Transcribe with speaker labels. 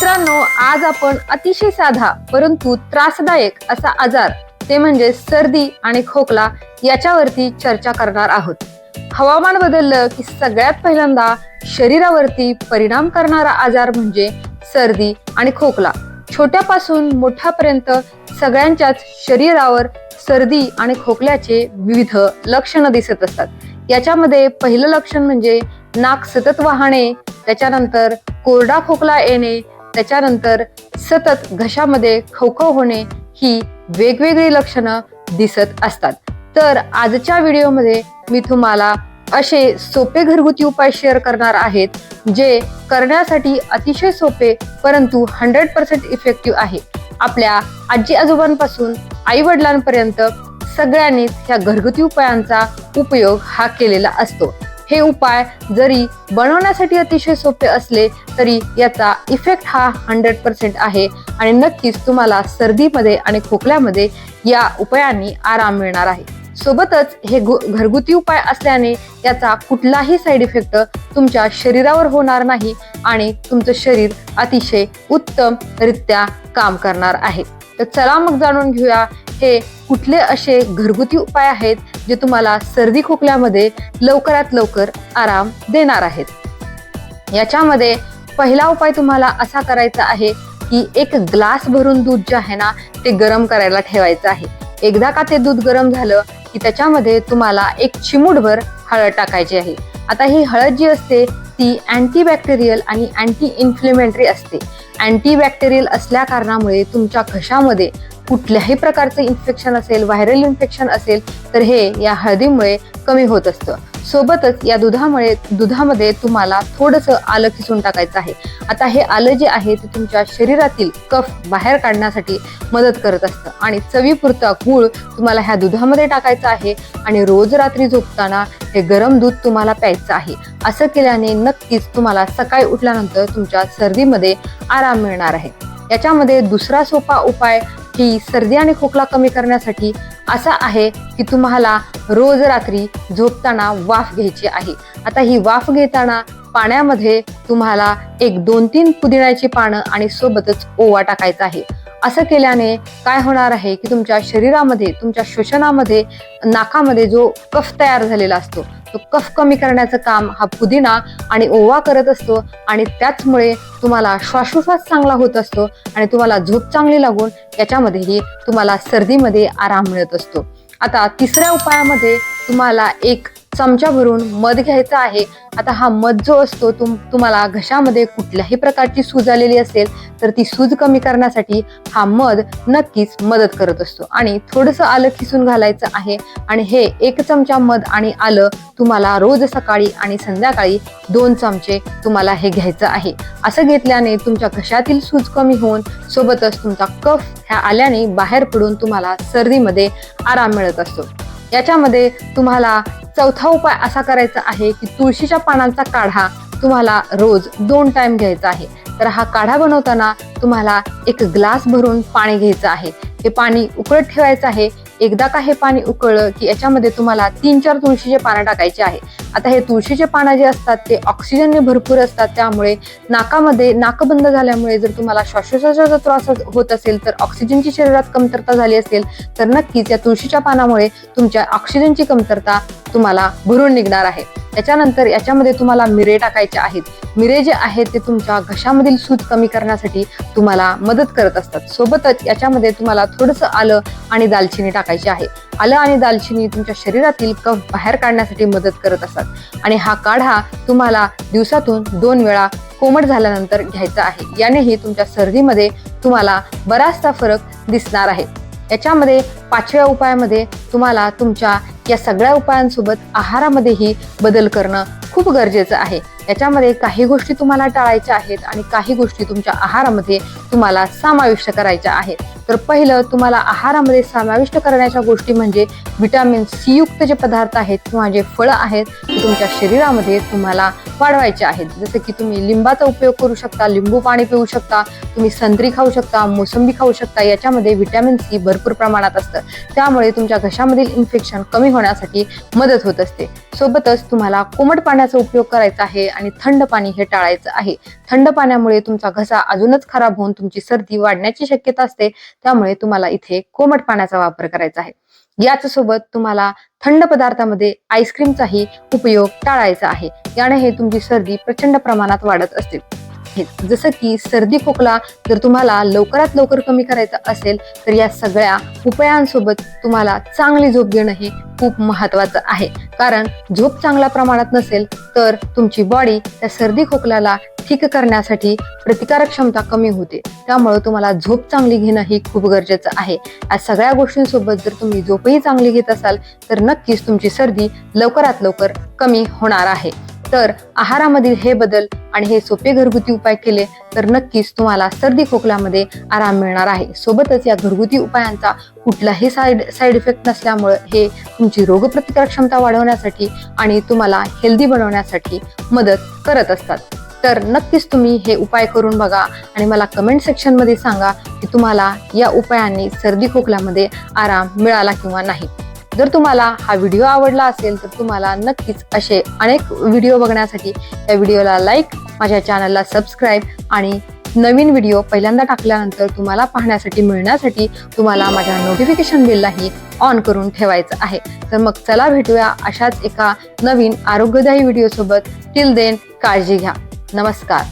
Speaker 1: मित्रांनो आज आपण अतिशय साधा परंतु त्रासदायक असा आजार ते म्हणजे सर्दी आणि खोकला याच्यावरती चर्चा करणार आहोत. हवामान बदललं की सगळ्यात पहिल्यांदा शरीरावरती परिणाम करणारा आजार म्हणजे सर्दी आणि खोकला. छोट्यापासून मोठ्यापर्यंत सगळ्यांच्याच शरीरावर सर्दी आणि खोकल्याचे विविध लक्षणं दिसत असतात. याच्यामध्ये पहिलं लक्षण म्हणजे नाक सतत वाहणे त्याच्यानंतर कोरडा खोकला येणे त्याच्यानंतर सतत घशामध्ये खवखव होणे ही वेगवेगळी लक्षणं दिसत असतात. तर आजच्या व्हिडिओमध्ये मी तुम्हाला असे सोपे घरगुती उपाय शेअर करणार आहेत जे करण्यासाठी अतिशय सोपे परंतु हंड्रेड पर्सेंट इफेक्टिव्ह आहे. आपल्या आजी आजोबांपासून आई वडिलांपर्यंत सगळ्यांनीच ह्या घरगुती उपायांचा उपयोग हा केलेला असतो. हे उपाय जरी बनवण्यासाठी अतिशय सोपे असले तरी याचा इफेक्ट हा हंड्रेड पर्सेंट आहे. आणि नक्कीच तुम्हाला सर्दीमध्ये आणि खोकल्यामध्ये या उपायांनी आराम मिळणार आहे. सोबतच हे घु- घरगुती उपाय असल्याने याचा कुठलाही साईड इफेक्ट तुमच्या शरीरावर होणार नाही आणि तुमचं शरीर अतिशय उत्तम रित्या काम करणार आहे. तर चला मग जाणून घेऊया हे कुठले असे घरगुती उपाय आहेत जे तुम्हाला सर्दी खोकल्यामध्ये लवकरात लवकर आराम देणार आहेत. याच्यामध्ये पहिला उपाय तुम्हाला असा करायचा आहे की एक ग्लास भरून दूध जे आहे ना ते गरम करायला ठेवायचं आहे. एकदा का ते दूध गरम झालं की त्याच्यामध्ये तुम्हाला एक चिमूटभर हळद टाकायची आहे. आता ही हळद जी असते ती अँटीबॅक्टेरियल आणि अँटी इन्फ्लेमेंटरी असते. अँटीबॅक्टेरियल असल्या कारणामुळे तुमच्या घशामध्ये कुठल्याही प्रकारचं इन्फेक्शन असेल व्हायरल इन्फेक्शन असेल तर हे या हळदीमुळे कमी होत असतं. सोबतच या दुधामुळे दुधामध्ये तुम्हाला थोडंसं आलं खिसून टाकायचं आहे. आता हे आलं जे आहे ते तुमच्या शरीरातील कफ बाहेर काढण्यासाठी मदत करत असतं. आणि चवीपुरता गूळ तुम्हाला ह्या दुधामध्ये टाकायचं आहे आणि रोज रात्री झोपताना हे गरम दूध तुम्हाला प्यायचं आहे. असं केल्याने नक्कीच तुम्हाला सकाळी उठल्यानंतर तुमच्या सर्दीमध्ये आराम मिळणार आहे. याच्यामध्ये दुसरा सोपा उपाय ही सर्दी आणि खोकला कमी करण्यासाठी असा आहे की तुम्हाला रोज रात्री झोपताना वाफ घ्यायची आहे. आता ही वाफ घेताना पाण्यामध्ये तुम्हाला एक दोन तीन पुदिन्याची पानं आणि सोबतच ओवा टाकायचा आहे. असं केल्याने काय होणार आहे की तुमच्या शरीरामध्ये तुमच्या श्वसनामध्ये नाकामध्ये जो कफ तयार झालेला असतो तो कफ कमी करण्याचं काम हा पुदिना आणि ओवा करत असतो आणि त्याचमुळे तुम्हाला श्वासोश्वास चांगला होत असतो आणि तुम्हाला झोप चांगली लागून याच्यामध्येही तुम्हाला सर्दीमध्ये आराम मिळत असतो. आता तिसऱ्या उपायामध्ये तुम्हाला एक चमचा भरून मध घ्यायचा आहे. आता हा मध जो असतो तुम तुम्हाला घशामध्ये कुठल्याही प्रकारची सूज आलेली असेल तर ती सूज कमी करण्यासाठी हा मध नक्कीच मदत करत असतो. आणि थोडंसं आलं खिसून घालायचं आहे आणि हे एक चमचा मध आणि आलं तुम्हाला रोज सकाळी आणि संध्याकाळी दोन चमचे तुम्हाला हे घ्यायचं आहे. असं घेतल्याने तुमच्या घशातील सूज कमी होऊन सोबतच तुमचा कफ ह्या आल्याने बाहेर पडून तुम्हाला सर्दीमध्ये आराम मिळत असतो. याच्यामध्ये तुम्हाला चौथा उपाय असा करायचा आहे की तुळशीच्या पानांचा काढा तुम्हाला रोज दोन टाइम घ्यायचा आहे. तर हा काढा बनवताना तुम्हाला एक ग्लास भरून पाणी घ्यायचं आहे. हे पाणी उकळत ठेवायचं आहे. एकदा का हे पाणी उकळलं की याच्यामध्ये तुम्हाला तीन चार तुळशीचे पानं टाकायचे आहे. आता हे तुळशीचे पानं जे असतात ते ऑक्सिजनने भरपूर असतात. त्यामुळे नाकामध्ये नाक बंद झाल्यामुळे जर तुम्हाला श्वासोश्वासाचा त्रास होत असेल तर ऑक्सिजनची शरीरात कमतरता झाली असेल तर नक्कीच या तुळशीच्या पानामुळे तुमच्या ऑक्सिजनची कमतरता तुम्हाला भरून निघणार आहे. त्याच्यानंतर याच्यामध्ये तुम्हाला मिरे टाकायचे आहेत. मिरे जे आहेत ते तुमच्या घशामधील सूज कमी करण्यासाठी तुम्हाला मदत करत असतात. सोबतच याच्यामध्ये तुम्हाला थोडंसं आलं आणि दालचिनी टाकायची आहे. आलं आणि दालचिनी तुमच्या शरीरातील कफ बाहेर काढण्यासाठी मदत करत असतात. आणि हा काढा तुम्हाला दिवसातून दोन वेळा कोमट झाल्यानंतर घ्यायचा आहे. यानेही तुमच्या सर्दीमध्ये तुम्हाला बराचसा फरक दिसणार आहे. याच्यामध्ये पाचव्या उपायामध्ये तुम्हाला तुमच्या या सगळ्या उपायांसोबत आहारामध्येही बदल करणं खूप गरजेचं आहे. याच्यामध्ये काही गोष्टी तुम्हाला टाळायच्या आहेत आणि काही गोष्टी तुमच्या आहारामध्ये तुम्हाला समाविष्ट करायच्या आहेत. तर पहिलं तुम्हाला आहारामध्ये समाविष्ट करण्याच्या गोष्टी म्हणजे व्हिटॅमिन सी युक्त जे पदार्थ आहेत किंवा जे फळं आहेत ते तुमच्या शरीरामध्ये तुम्हाला वाढवायचे आहेत. जसं की तुम्ही लिंबाचा उपयोग करू शकता लिंबू पाणी पिऊ शकता तुम्ही संत्री खाऊ शकता मोसंबी खाऊ शकता याच्यामध्ये व्हिटॅमिन सी भरपूर प्रमाणात असतं. त्यामुळे तुमच्या घशामधील इन्फेक्शन कमी होण्यासाठी मदत होत असते. सोबतच तुम्हाला कोमट पाण्याचा उपयोग करायचा आहे आणि थंड पाणी हे टाळायचं आहे. थंड पाण्यामुळे तुमचा घसा अजूनच खराब होऊन तुमची सर्दी वाढण्याची शक्यता असते. त्यामुळे तुम्हाला इथे कोमट पाण्याचा वापर करायचा आहे. याच सोबत तुम्हाला थंड पदार्थामध्ये आईस्क्रीमचाही उपयोग टाळायचा आहे. याने हे तुमची सर्दी प्रचंड प्रमाणात वाढत असते. आहेत. जसं की सर्दी खोकला जर तुम्हाला लवकरात लवकर कमी करायचं असेल तर या सगळ्या उपायांसोबत तुम्हाला चांगली झोप घेणं हे खूप महत्वाचं आहे. कारण झोप चांगल्या प्रमाणात नसेल तर तुमची बॉडी त्या सर्दी खोकल्याला ठीक करण्यासाठी प्रतिकारक क्षमता कमी होते. त्यामुळे तुम्हाला झोप चांगली घेणं ही खूप गरजेचं आहे. या सगळ्या गोष्टींसोबत जर तुम्ही झोपही चांगली घेत असाल तर नक्कीच तुमची सर्दी लवकरात लवकर कमी होणार आहे. तर आहारामधील हे बदल आणि हे सोपे घरगुती उपाय केले तर नक्कीच तुम्हाला सर्दी खोकल्यामध्ये आराम मिळणार आहे. सोबतच या घरगुती उपायांचा कुठलाही साईड साईड इफेक्ट नसल्यामुळे हे तुमची रोगप्रतिकार क्षमता वाढवण्यासाठी आणि तुम्हाला हेल्दी बनवण्यासाठी मदत करत असतात. तर नक्कीच तुम्ही हे उपाय करून बघा आणि मला कमेंट सेक्शनमध्ये सांगा की तुम्हाला या उपायांनी सर्दी खोकल्यामध्ये आराम मिळाला किंवा नाही. जर तुम्हाला हा व्हिडिओ आवडला असेल तर तुम्हाला नक्कीच असे अनेक व्हिडिओ बघण्यासाठी या व्हिडिओला लाईक माझ्या चॅनलला सबस्क्राईब आणि नवीन व्हिडिओ पहिल्यांदा टाकल्यानंतर तुम्हाला पाहण्यासाठी मिळण्यासाठी तुम्हाला माझ्या नोटिफिकेशन बिललाही ऑन करून ठेवायचं आहे. तर मग चला भेटूया अशाच एका नवीन आरोग्यदायी व्हिडिओसोबत. टिल देन काळजी घ्या. नमस्कार.